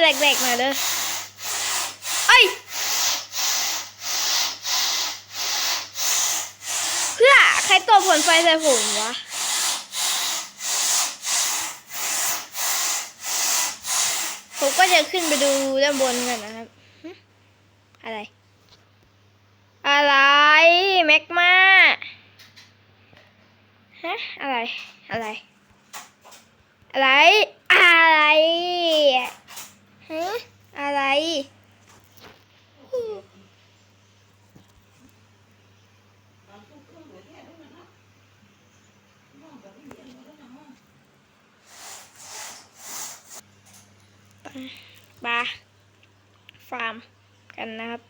แหลกๆหน่อยเด้อเอ้ยเพื่อใครตบผลไฟใส่ผมวะผมก็จะขึ้นไปดูด้านบนกันนะครับ อะไร อะไรแม็กมาฮะ อะไร อะไร อะไร อะไร ฮะอะไรบาฟาร์มกันนะครับ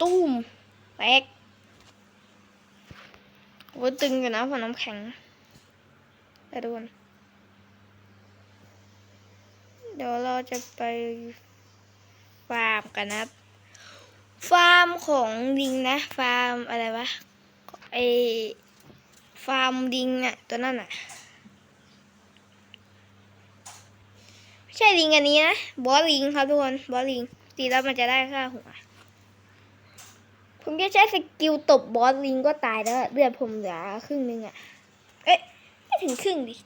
ตุ้มแตกโอ้ตึงอยู่นะฝนน้ำแข็งแต่ทุกคน เดี๋ยวเราจะไปฟาร์มกันนะฟาร์มของลิงนะ ฟาร์มอะไรวะไอฟาร์มลิงอะตัวนั่นอะไม่ใช่ลิงอันนี้นะบอสลิงครับทุกคนบอสลิงตีแล้วมันจะได้ค่าหัวผมจะใช้สกิลตบบอสลิงก็ตายแล้วเลือดผมเหลือครึ่งนึงอะเอ๊ะไม่ถึงครึ่งดิ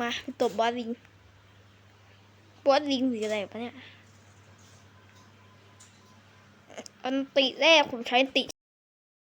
มาตบบอสลิง บอสลิงหรืออะไรปะเนี่ย อันติแรกผมใช้ติ